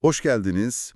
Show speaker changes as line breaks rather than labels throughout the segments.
Hoş geldiniz.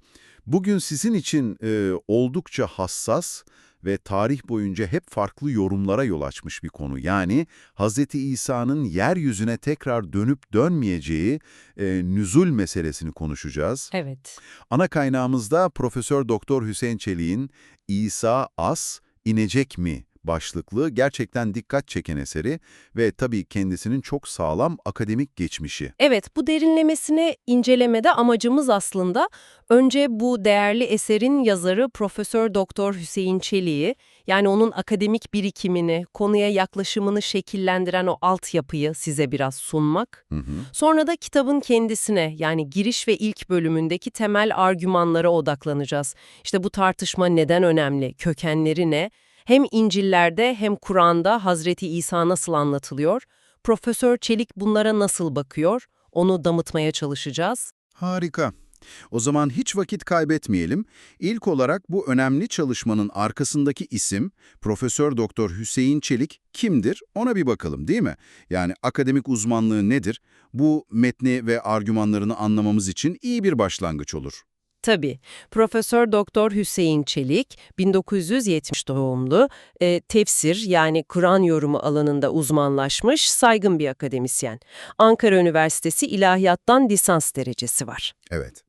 Bugün sizin için e, oldukça hassas ve tarih boyunca hep farklı yorumlara yol açmış bir konu. Yani Hz. İsa'nın yeryüzüne tekrar dönüp dönmeyeceği e, nüzul meselesini konuşacağız.
Evet.
Ana kaynağımızda Profesör Doktor Hüseyin Çelik'in İsa as inecek mi başlıklı gerçekten dikkat çeken eseri ve tabii kendisinin çok sağlam akademik geçmişi.
Evet, bu derinlemesine incelemede amacımız aslında önce bu değerli eserin yazarı Profesör Doktor Hüseyin Çelik'i, yani onun akademik birikimini, konuya yaklaşımını şekillendiren o altyapıyı size biraz sunmak.
Hı hı.
Sonra da kitabın kendisine, yani giriş ve ilk bölümündeki temel argümanlara odaklanacağız. İşte bu tartışma neden önemli, kökenleri ne? Hem İncil'lerde hem Kur'an'da Hazreti İsa nasıl anlatılıyor? Profesör Çelik bunlara nasıl bakıyor? Onu damıtmaya çalışacağız.
Harika. O zaman hiç vakit kaybetmeyelim. İlk olarak bu önemli çalışmanın arkasındaki isim Profesör Doktor Hüseyin Çelik kimdir? Ona bir bakalım değil mi? Yani akademik uzmanlığı nedir? Bu metni ve argümanlarını anlamamız için iyi bir başlangıç olur.
Tabii. Profesör Doktor Hüseyin Çelik, 1970 doğumlu, e, tefsir yani Kur'an yorumu alanında uzmanlaşmış saygın bir akademisyen. Ankara Üniversitesi İlahiyattan lisans derecesi var.
Evet.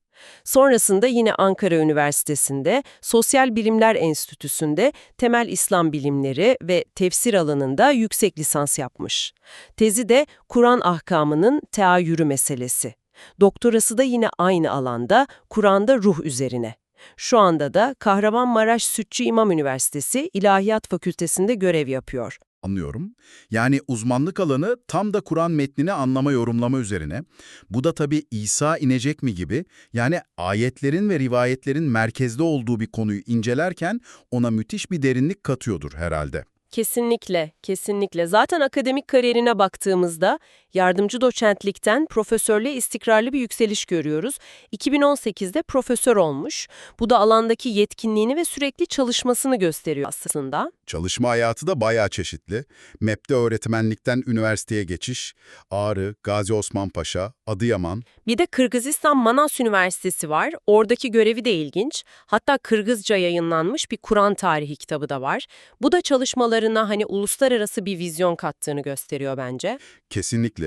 Sonrasında yine Ankara Üniversitesi'nde Sosyal Bilimler Enstitüsü'nde temel İslam bilimleri ve tefsir alanında yüksek lisans yapmış. Tezi de Kur'an ahkamının teayyürü meselesi. Doktorası da yine aynı alanda, Kur'an'da ruh üzerine. Şu anda da Kahramanmaraş Sütçü İmam Üniversitesi İlahiyat Fakültesinde görev yapıyor.
Anlıyorum. Yani uzmanlık alanı tam da Kur'an metnini anlama yorumlama üzerine. Bu da tabii İsa inecek mi gibi yani ayetlerin ve rivayetlerin merkezde olduğu bir konuyu incelerken ona müthiş bir derinlik katıyordur herhalde.
Kesinlikle, kesinlikle. Zaten akademik kariyerine baktığımızda yardımcı doçentlikten profesörlüğe istikrarlı bir yükseliş görüyoruz. 2018'de profesör olmuş. Bu da alandaki yetkinliğini ve sürekli çalışmasını gösteriyor aslında.
Çalışma hayatı da bayağı çeşitli. MEP'te öğretmenlikten üniversiteye geçiş, Ağrı, Gazi Osman Paşa, Adıyaman.
Bir de Kırgızistan Manas Üniversitesi var. Oradaki görevi de ilginç. Hatta Kırgızca yayınlanmış bir Kur'an tarihi kitabı da var. Bu da çalışmalarına hani uluslararası bir vizyon kattığını gösteriyor bence.
Kesinlikle.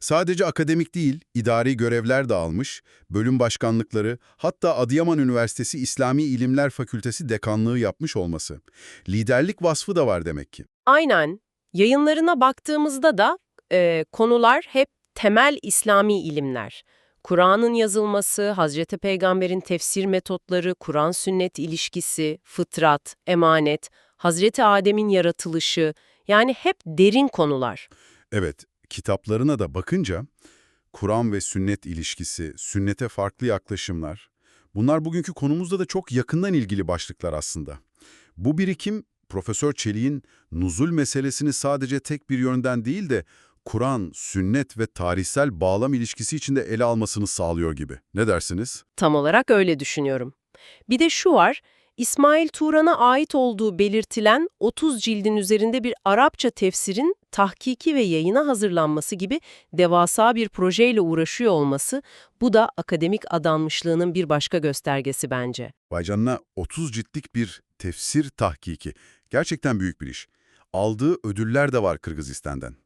Sadece akademik değil, idari görevler de almış, bölüm başkanlıkları, hatta Adıyaman Üniversitesi İslami İlimler Fakültesi dekanlığı yapmış olması. Liderlik vasfı da var demek ki.
Aynen. Yayınlarına baktığımızda da e, konular hep temel İslami ilimler. Kur'an'ın yazılması, Hazreti Peygamber'in tefsir metotları, Kur'an-sünnet ilişkisi, fıtrat, emanet, Hazreti Adem'in yaratılışı, yani hep derin konular.
Evet, kitaplarına da bakınca Kur'an ve sünnet ilişkisi, sünnete farklı yaklaşımlar, bunlar bugünkü konumuzda da çok yakından ilgili başlıklar aslında. Bu birikim, Profesör Çelik'in nuzul meselesini sadece tek bir yönden değil de Kur'an, sünnet ve tarihsel bağlam ilişkisi içinde ele almasını sağlıyor gibi. Ne dersiniz?
Tam olarak öyle düşünüyorum. Bir de şu var, İsmail Turan'a ait olduğu belirtilen 30 cildin üzerinde bir Arapça tefsirin tahkiki ve yayına hazırlanması gibi devasa bir projeyle uğraşıyor olması, bu da akademik adanmışlığının bir başka göstergesi bence.
Vay canına 30 ciltlik bir tefsir tahkiki. Gerçekten büyük bir iş. Aldığı ödüller de var Kırgızistan'dan.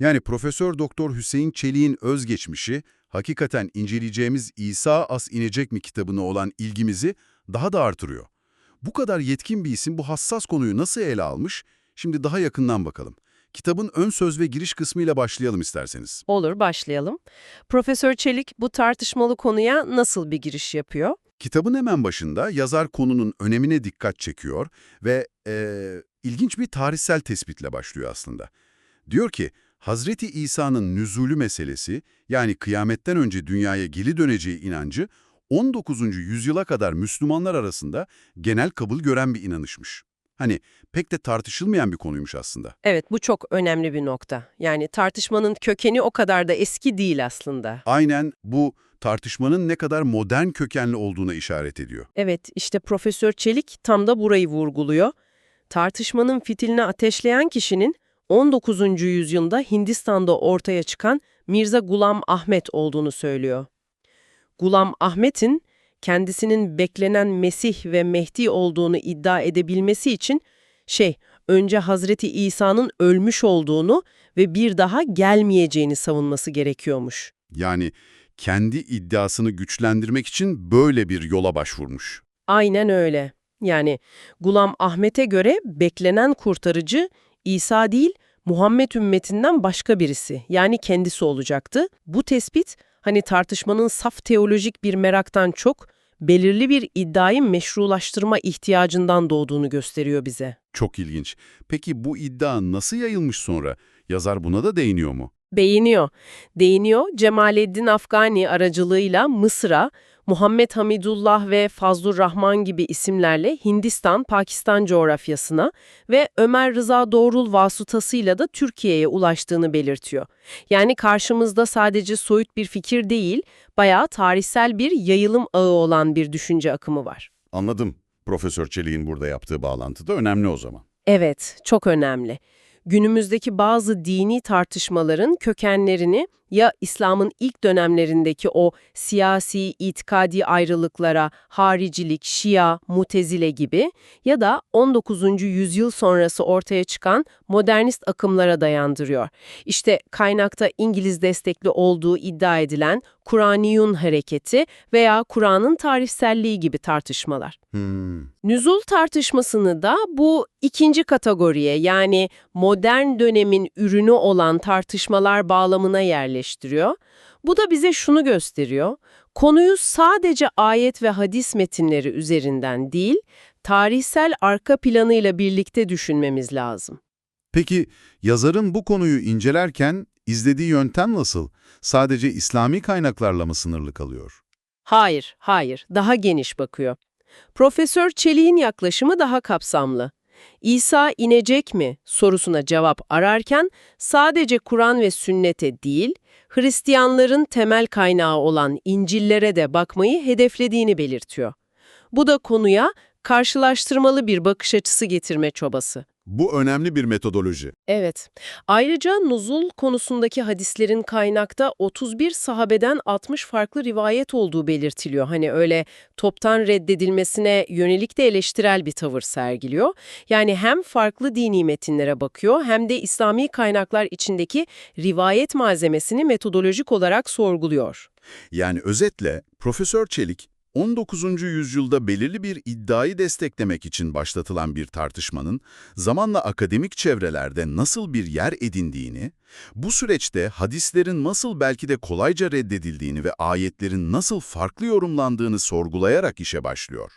Yani Profesör Doktor Hüseyin Çelik'in özgeçmişi, hakikaten inceleyeceğimiz İsa As İnecek mi kitabına olan ilgimizi daha da artırıyor. Bu kadar yetkin bir isim bu hassas konuyu nasıl ele almış? Şimdi daha yakından bakalım. Kitabın ön söz ve giriş kısmıyla başlayalım isterseniz.
Olur, başlayalım. Profesör Çelik bu tartışmalı konuya nasıl bir giriş yapıyor?
Kitabın hemen başında yazar konunun önemine dikkat çekiyor ve eee, ilginç bir tarihsel tespitle başlıyor aslında. Diyor ki, Hazreti İsa'nın nüzulü meselesi, yani kıyametten önce dünyaya geri döneceği inancı, 19. yüzyıla kadar Müslümanlar arasında genel kabul gören bir inanışmış. Hani pek de tartışılmayan bir konuymuş aslında.
Evet, bu çok önemli bir nokta. Yani tartışmanın kökeni o kadar da eski değil aslında.
Aynen bu tartışmanın ne kadar modern kökenli olduğuna işaret ediyor.
Evet, işte Profesör Çelik tam da burayı vurguluyor. Tartışmanın fitilini ateşleyen kişinin 19. yüzyılda Hindistan'da ortaya çıkan Mirza Gulam Ahmet olduğunu söylüyor. Gulam Ahmet'in kendisinin beklenen Mesih ve Mehdi olduğunu iddia edebilmesi için şey, önce Hazreti İsa'nın ölmüş olduğunu ve bir daha gelmeyeceğini savunması gerekiyormuş.
Yani kendi iddiasını güçlendirmek için böyle bir yola başvurmuş.
Aynen öyle. Yani Gulam Ahmet'e göre beklenen kurtarıcı İsa değil, Muhammed ümmetinden başka birisi, yani kendisi olacaktı. Bu tespit, hani tartışmanın saf teolojik bir meraktan çok, belirli bir iddiayı meşrulaştırma ihtiyacından doğduğunu gösteriyor bize.
Çok ilginç. Peki bu iddia nasıl yayılmış sonra? Yazar buna da değiniyor mu?
Beğeniyor. Değiniyor, Cemaleddin Afgani aracılığıyla Mısır'a, Muhammed Hamidullah ve Fazlur Rahman gibi isimlerle Hindistan, Pakistan coğrafyasına ve Ömer Rıza Doğrul vasıtasıyla da Türkiye'ye ulaştığını belirtiyor. Yani karşımızda sadece soyut bir fikir değil, bayağı tarihsel bir yayılım ağı olan bir düşünce akımı var.
Anladım. Profesör Çelik'in burada yaptığı bağlantı da önemli o zaman.
Evet, çok önemli. Günümüzdeki bazı dini tartışmaların kökenlerini ya İslam'ın ilk dönemlerindeki o siyasi, itikadi ayrılıklara, haricilik, şia, mutezile gibi ya da 19. yüzyıl sonrası ortaya çıkan modernist akımlara dayandırıyor. İşte kaynakta İngiliz destekli olduğu iddia edilen Kur'aniyun hareketi veya Kur'an'ın tarihselliği gibi tartışmalar.
Hmm.
Nüzul tartışmasını da bu ikinci kategoriye yani modern dönemin ürünü olan tartışmalar bağlamına yerleştiriyor. Bu da bize şunu gösteriyor. Konuyu sadece ayet ve hadis metinleri üzerinden değil, tarihsel arka planıyla birlikte düşünmemiz lazım.
Peki yazarın bu konuyu incelerken izlediği yöntem nasıl? Sadece İslami kaynaklarla mı sınırlı kalıyor?
Hayır, hayır, daha geniş bakıyor. Profesör Çelik'in yaklaşımı daha kapsamlı. İsa inecek mi sorusuna cevap ararken sadece Kur'an ve sünnete değil, Hristiyanların temel kaynağı olan İncil'lere de bakmayı hedeflediğini belirtiyor. Bu da konuya karşılaştırmalı bir bakış açısı getirme çabası.
Bu önemli bir metodoloji.
Evet. Ayrıca nuzul konusundaki hadislerin kaynakta 31 sahabeden 60 farklı rivayet olduğu belirtiliyor. Hani öyle toptan reddedilmesine yönelik de eleştirel bir tavır sergiliyor. Yani hem farklı dini metinlere bakıyor hem de İslami kaynaklar içindeki rivayet malzemesini metodolojik olarak sorguluyor.
Yani özetle Profesör Çelik, 19. yüzyılda belirli bir iddiayı desteklemek için başlatılan bir tartışmanın zamanla akademik çevrelerde nasıl bir yer edindiğini, bu süreçte hadislerin nasıl belki de kolayca reddedildiğini ve ayetlerin nasıl farklı yorumlandığını sorgulayarak işe başlıyor.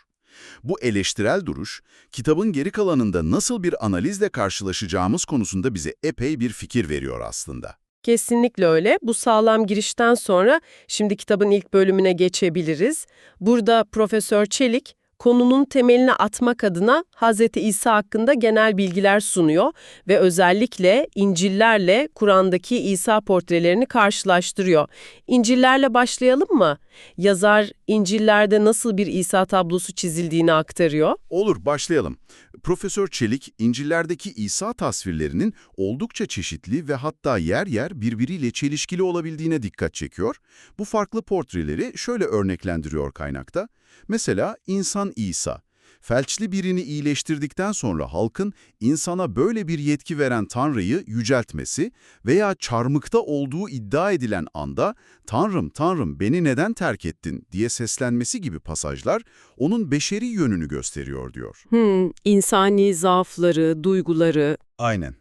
Bu eleştirel duruş, kitabın geri kalanında nasıl bir analizle karşılaşacağımız konusunda bize epey bir fikir veriyor aslında.
Kesinlikle öyle. Bu sağlam girişten sonra şimdi kitabın ilk bölümüne geçebiliriz. Burada Profesör Çelik konunun temelini atmak adına Hz. İsa hakkında genel bilgiler sunuyor ve özellikle İncil'lerle Kur'an'daki İsa portrelerini karşılaştırıyor. İncil'lerle başlayalım mı? Yazar İncil'lerde nasıl bir İsa tablosu çizildiğini aktarıyor.
Olur, başlayalım. Profesör Çelik, İncil'lerdeki İsa tasvirlerinin oldukça çeşitli ve hatta yer yer birbiriyle çelişkili olabildiğine dikkat çekiyor. Bu farklı portreleri şöyle örneklendiriyor kaynakta. Mesela insan İsa. Felçli birini iyileştirdikten sonra halkın insana böyle bir yetki veren Tanrı'yı yüceltmesi veya çarmıkta olduğu iddia edilen anda ''Tanrım, Tanrım beni neden terk ettin?'' diye seslenmesi gibi pasajlar onun beşeri yönünü gösteriyor diyor.
Hmm, insani zaafları, duyguları.
Aynen.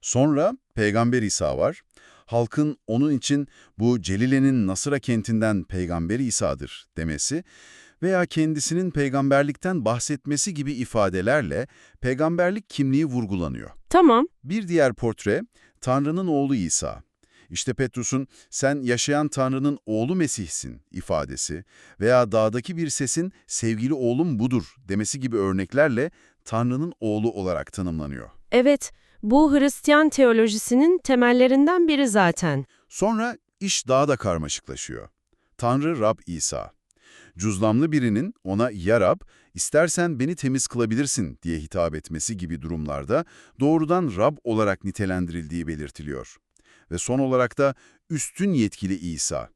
Sonra Peygamber İsa var. Halkın onun için bu Celile'nin Nasıra kentinden Peygamber İsa'dır demesi veya kendisinin peygamberlikten bahsetmesi gibi ifadelerle peygamberlik kimliği vurgulanıyor.
Tamam.
Bir diğer portre, Tanrı'nın oğlu İsa. İşte Petrus'un sen yaşayan Tanrı'nın oğlu Mesih'sin ifadesi veya dağdaki bir sesin sevgili oğlum budur demesi gibi örneklerle Tanrı'nın oğlu olarak tanımlanıyor.
Evet, bu Hristiyan teolojisinin temellerinden biri zaten.
Sonra iş daha da karmaşıklaşıyor. Tanrı Rab İsa. Cüzlamlı birinin ona ya Rab, istersen beni temiz kılabilirsin diye hitap etmesi gibi durumlarda doğrudan Rab olarak nitelendirildiği belirtiliyor. Ve son olarak da üstün yetkili İsa.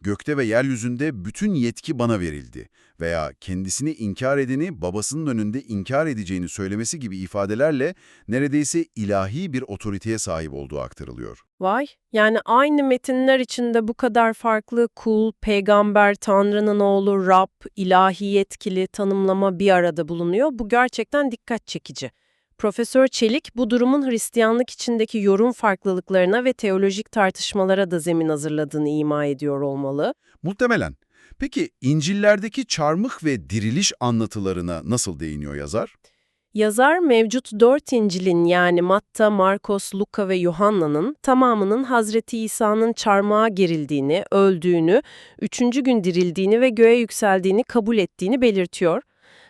Gökte ve yeryüzünde bütün yetki bana verildi veya kendisini inkar edeni babasının önünde inkar edeceğini söylemesi gibi ifadelerle neredeyse ilahi bir otoriteye sahip olduğu aktarılıyor.
Vay, yani aynı metinler içinde bu kadar farklı kul, peygamber, tanrının oğlu, Rab, ilahi yetkili tanımlama bir arada bulunuyor. Bu gerçekten dikkat çekici. Profesör Çelik bu durumun Hristiyanlık içindeki yorum farklılıklarına ve teolojik tartışmalara da zemin hazırladığını ima ediyor olmalı.
Muhtemelen. Peki İncil'lerdeki çarmıh ve diriliş anlatılarına nasıl değiniyor yazar?
Yazar mevcut dört İncil'in yani Matta, Markos, Luka ve Yuhanna'nın tamamının Hazreti İsa'nın çarmıha gerildiğini, öldüğünü, üçüncü gün dirildiğini ve göğe yükseldiğini kabul ettiğini belirtiyor.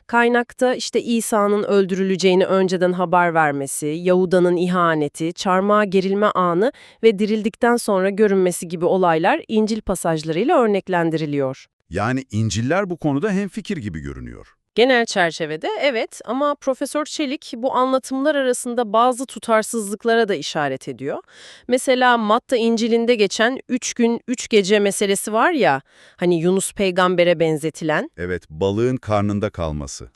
Kaynakta işte İsa'nın öldürüleceğini önceden haber vermesi, Yahuda'nın ihaneti, çarmıha gerilme anı ve dirildikten sonra görünmesi gibi olaylar İncil pasajlarıyla örneklendiriliyor.
Yani İncil'ler bu konuda hemfikir gibi görünüyor.
Genel çerçevede evet ama Profesör Çelik bu anlatımlar arasında bazı tutarsızlıklara da işaret ediyor. Mesela Matta İncil'inde geçen üç gün üç gece meselesi var ya, hani Yunus peygambere benzetilen.
Evet, balığın karnında kalması.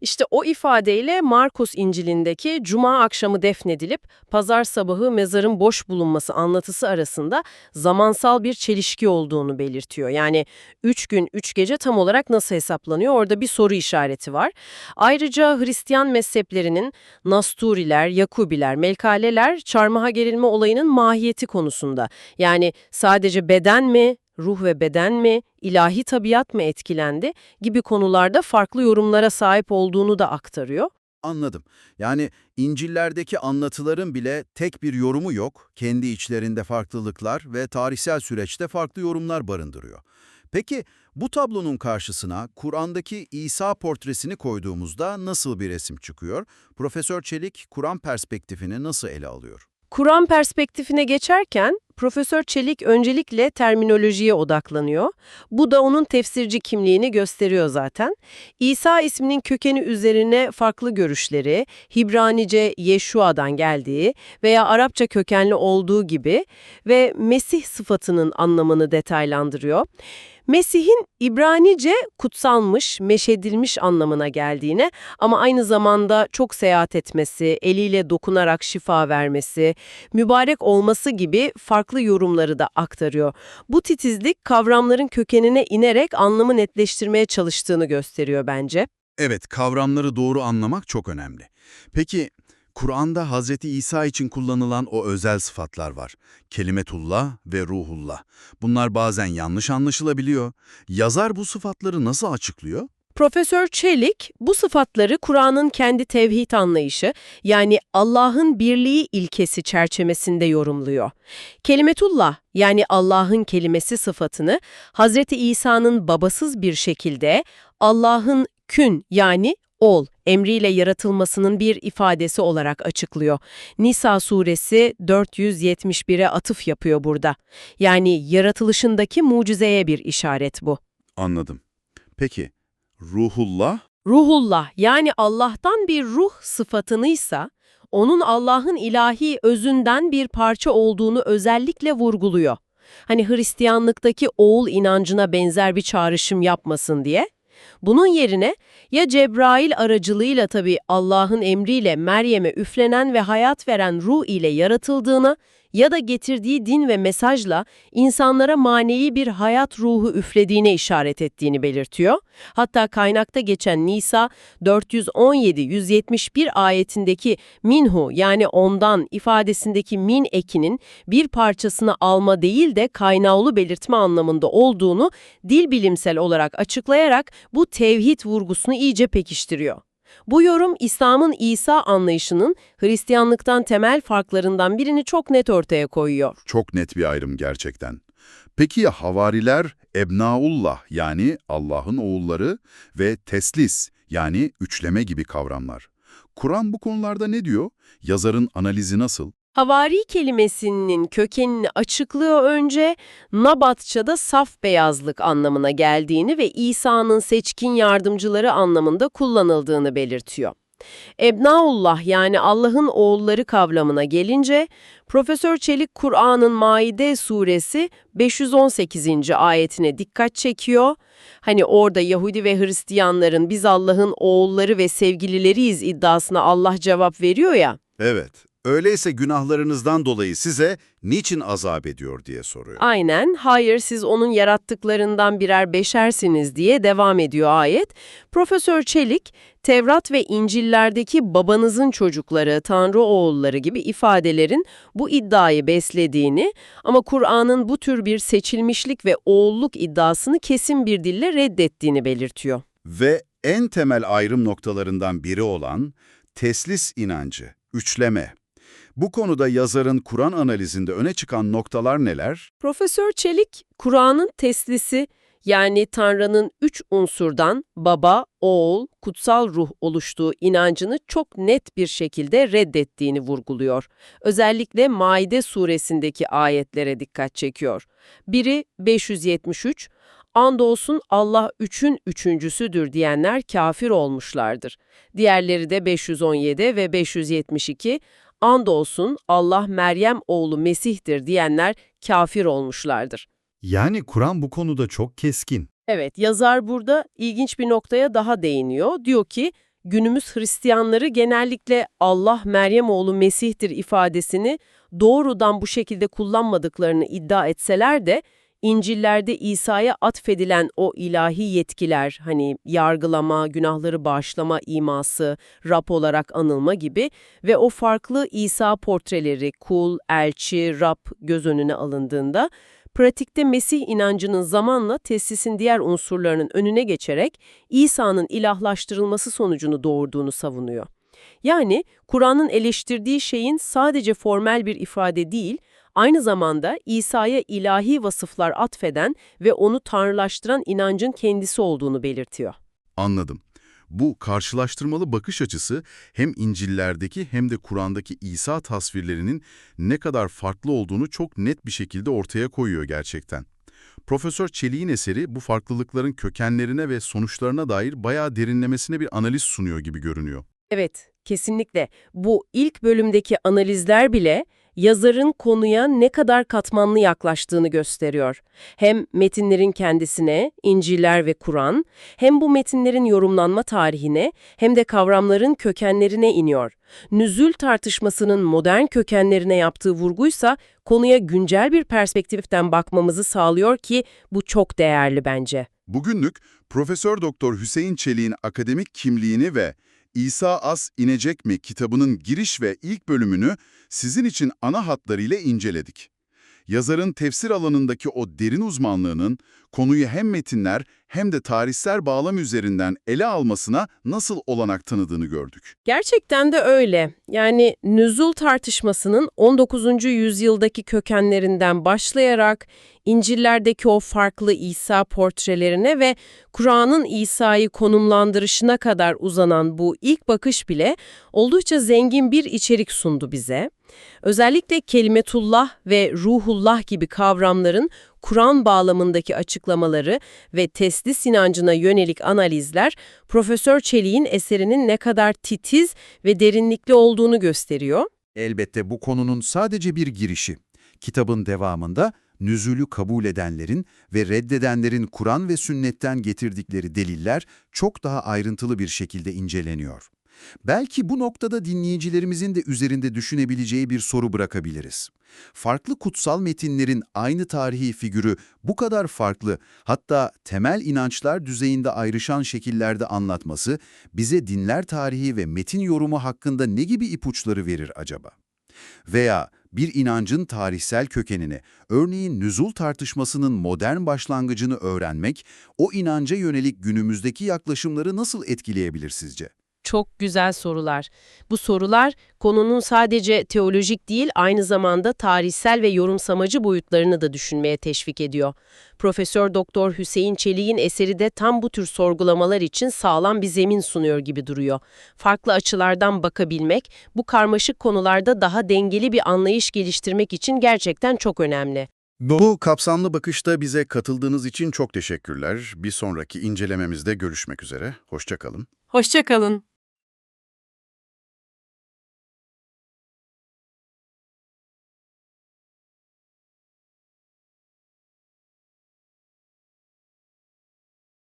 İşte o ifadeyle Markus İncil'indeki Cuma akşamı defnedilip pazar sabahı mezarın boş bulunması anlatısı arasında zamansal bir çelişki olduğunu belirtiyor. Yani üç gün üç gece tam olarak nasıl hesaplanıyor orada bir soru işareti var. Ayrıca Hristiyan mezheplerinin Nasturiler, Yakubiler, Melkaleler çarmıha gerilme olayının mahiyeti konusunda. Yani sadece beden mi, ruh ve beden mi, ilahi tabiat mı etkilendi gibi konularda farklı yorumlara sahip olduğunu da aktarıyor.
Anladım. Yani İncil'lerdeki anlatıların bile tek bir yorumu yok. Kendi içlerinde farklılıklar ve tarihsel süreçte farklı yorumlar barındırıyor. Peki bu tablonun karşısına Kur'an'daki İsa portresini koyduğumuzda nasıl bir resim çıkıyor? Profesör Çelik Kur'an perspektifini nasıl ele alıyor?
Kur'an perspektifine geçerken Profesör Çelik öncelikle terminolojiye odaklanıyor. Bu da onun tefsirci kimliğini gösteriyor zaten. İsa isminin kökeni üzerine farklı görüşleri, Hibranice Yeşua'dan geldiği veya Arapça kökenli olduğu gibi ve Mesih sıfatının anlamını detaylandırıyor. Mesih'in İbranice kutsalmış, meşedilmiş anlamına geldiğine ama aynı zamanda çok seyahat etmesi, eliyle dokunarak şifa vermesi, mübarek olması gibi farklı yorumları da aktarıyor. Bu titizlik kavramların kökenine inerek anlamı netleştirmeye çalıştığını gösteriyor bence.
Evet, kavramları doğru anlamak çok önemli. Peki, Kur'an'da Hz. İsa için kullanılan o özel sıfatlar var. Kelimetullah ve ruhullah. Bunlar bazen yanlış anlaşılabiliyor. Yazar bu sıfatları nasıl açıklıyor?
Profesör Çelik bu sıfatları Kur'an'ın kendi tevhid anlayışı yani Allah'ın birliği ilkesi çerçevesinde yorumluyor. Kelimetullah yani Allah'ın kelimesi sıfatını Hz. İsa'nın babasız bir şekilde Allah'ın kün yani ol emriyle yaratılmasının bir ifadesi olarak açıklıyor. Nisa suresi 471'e atıf yapıyor burada. Yani yaratılışındaki mucizeye bir işaret bu.
Anladım. Peki, ruhullah?
Ruhullah yani Allah'tan bir ruh sıfatınıysa onun Allah'ın ilahi özünden bir parça olduğunu özellikle vurguluyor. Hani Hristiyanlıktaki oğul inancına benzer bir çağrışım yapmasın diye. Bunun yerine ya Cebrail aracılığıyla tabii Allah'ın emriyle Meryem'e üflenen ve hayat veren ruh ile yaratıldığını ya da getirdiği din ve mesajla insanlara manevi bir hayat ruhu üflediğine işaret ettiğini belirtiyor. Hatta kaynakta geçen Nisa 417-171 ayetindeki minhu yani ondan ifadesindeki min ekinin bir parçasını alma değil de kaynağlı belirtme anlamında olduğunu dil bilimsel olarak açıklayarak bu tevhid vurgusunu iyice pekiştiriyor. Bu yorum İslam'ın İsa anlayışının Hristiyanlıktan temel farklarından birini çok net ortaya koyuyor.
Çok net bir ayrım gerçekten. Peki ya havariler Ebnaullah yani Allah'ın oğulları ve teslis yani üçleme gibi kavramlar? Kur'an bu konularda ne diyor? Yazarın analizi nasıl?
Havari kelimesinin kökenini açıklıyor önce, Nabatça'da saf beyazlık anlamına geldiğini ve İsa'nın seçkin yardımcıları anlamında kullanıldığını belirtiyor. Ebnaullah yani Allah'ın oğulları kavramına gelince Profesör Çelik Kur'an'ın Maide suresi 518. ayetine dikkat çekiyor. Hani orada Yahudi ve Hristiyanların biz Allah'ın oğulları ve sevgilileriyiz iddiasına Allah cevap veriyor ya.
Evet, öyleyse günahlarınızdan dolayı size niçin azap ediyor diye soruyor.
Aynen, hayır siz onun yarattıklarından birer beşersiniz diye devam ediyor ayet. Profesör Çelik, Tevrat ve İncil'lerdeki babanızın çocukları, Tanrı oğulları gibi ifadelerin bu iddiayı beslediğini ama Kur'an'ın bu tür bir seçilmişlik ve oğulluk iddiasını kesin bir dille reddettiğini belirtiyor.
Ve en temel ayrım noktalarından biri olan teslis inancı, üçleme. Bu konuda yazarın Kur'an analizinde öne çıkan noktalar neler?
Profesör Çelik, Kur'an'ın teslisi yani Tanrı'nın üç unsurdan baba, oğul, kutsal ruh oluştuğu inancını çok net bir şekilde reddettiğini vurguluyor. Özellikle Maide suresindeki ayetlere dikkat çekiyor. Biri 573, Andolsun Allah üçün üçüncüsüdür diyenler kafir olmuşlardır. Diğerleri de 517 ve 572, Andolsun Allah Meryem oğlu Mesih'tir diyenler kafir olmuşlardır.
Yani Kur'an bu konuda çok keskin.
Evet, yazar burada ilginç bir noktaya daha değiniyor. Diyor ki, günümüz Hristiyanları genellikle Allah Meryem oğlu Mesih'tir ifadesini doğrudan bu şekilde kullanmadıklarını iddia etseler de, İncil'lerde İsa'ya atfedilen o ilahi yetkiler, hani yargılama, günahları bağışlama iması, Rab olarak anılma gibi ve o farklı İsa portreleri, kul, elçi, Rab göz önüne alındığında, pratikte Mesih inancının zamanla tesisin diğer unsurlarının önüne geçerek İsa'nın ilahlaştırılması sonucunu doğurduğunu savunuyor. Yani Kur'an'ın eleştirdiği şeyin sadece formel bir ifade değil, aynı zamanda İsa'ya ilahi vasıflar atfeden ve onu tanrılaştıran inancın kendisi olduğunu belirtiyor.
Anladım. Bu karşılaştırmalı bakış açısı hem İncil'lerdeki hem de Kur'an'daki İsa tasvirlerinin ne kadar farklı olduğunu çok net bir şekilde ortaya koyuyor gerçekten. Profesör Çelik'in eseri bu farklılıkların kökenlerine ve sonuçlarına dair bayağı derinlemesine bir analiz sunuyor gibi görünüyor.
Evet, kesinlikle. Bu ilk bölümdeki analizler bile yazarın konuya ne kadar katmanlı yaklaştığını gösteriyor. Hem metinlerin kendisine, İncil'ler ve Kur'an, hem bu metinlerin yorumlanma tarihine, hem de kavramların kökenlerine iniyor. Nüzül tartışmasının modern kökenlerine yaptığı vurguysa konuya güncel bir perspektiften bakmamızı sağlıyor ki bu çok değerli bence.
Bugünlük Profesör Doktor Hüseyin Çelik'in akademik kimliğini ve İsa As İnecek mi kitabının giriş ve ilk bölümünü sizin için ana hatlarıyla inceledik. Yazarın tefsir alanındaki o derin uzmanlığının konuyu hem metinler hem de tarihsel bağlam üzerinden ele almasına nasıl olanak tanıdığını gördük.
Gerçekten de öyle. Yani nüzul tartışmasının 19. yüzyıldaki kökenlerinden başlayarak İncil'lerdeki o farklı İsa portrelerine ve Kur'an'ın İsa'yı konumlandırışına kadar uzanan bu ilk bakış bile oldukça zengin bir içerik sundu bize. Özellikle kelimetullah ve ruhullah gibi kavramların Kur'an bağlamındaki açıklamaları ve teslis inancına yönelik analizler Profesör Çelik'in eserinin ne kadar titiz ve derinlikli olduğunu gösteriyor.
Elbette bu konunun sadece bir girişi. Kitabın devamında nüzulü kabul edenlerin ve reddedenlerin Kur'an ve sünnetten getirdikleri deliller çok daha ayrıntılı bir şekilde inceleniyor. Belki bu noktada dinleyicilerimizin de üzerinde düşünebileceği bir soru bırakabiliriz. Farklı kutsal metinlerin aynı tarihi figürü bu kadar farklı, hatta temel inançlar düzeyinde ayrışan şekillerde anlatması bize dinler tarihi ve metin yorumu hakkında ne gibi ipuçları verir acaba? Veya bir inancın tarihsel kökenini, örneğin nüzul tartışmasının modern başlangıcını öğrenmek, o inanca yönelik günümüzdeki yaklaşımları nasıl etkileyebilir sizce?
Çok güzel sorular. Bu sorular konunun sadece teolojik değil aynı zamanda tarihsel ve yorumsamacı boyutlarını da düşünmeye teşvik ediyor. Profesör Doktor Hüseyin Çelik'in eseri de tam bu tür sorgulamalar için sağlam bir zemin sunuyor gibi duruyor. Farklı açılardan bakabilmek bu karmaşık konularda daha dengeli bir anlayış geliştirmek için gerçekten çok önemli.
Bu kapsamlı bakışta bize katıldığınız için çok teşekkürler. Bir sonraki incelememizde görüşmek üzere. Hoşçakalın.
Hoşçakalın.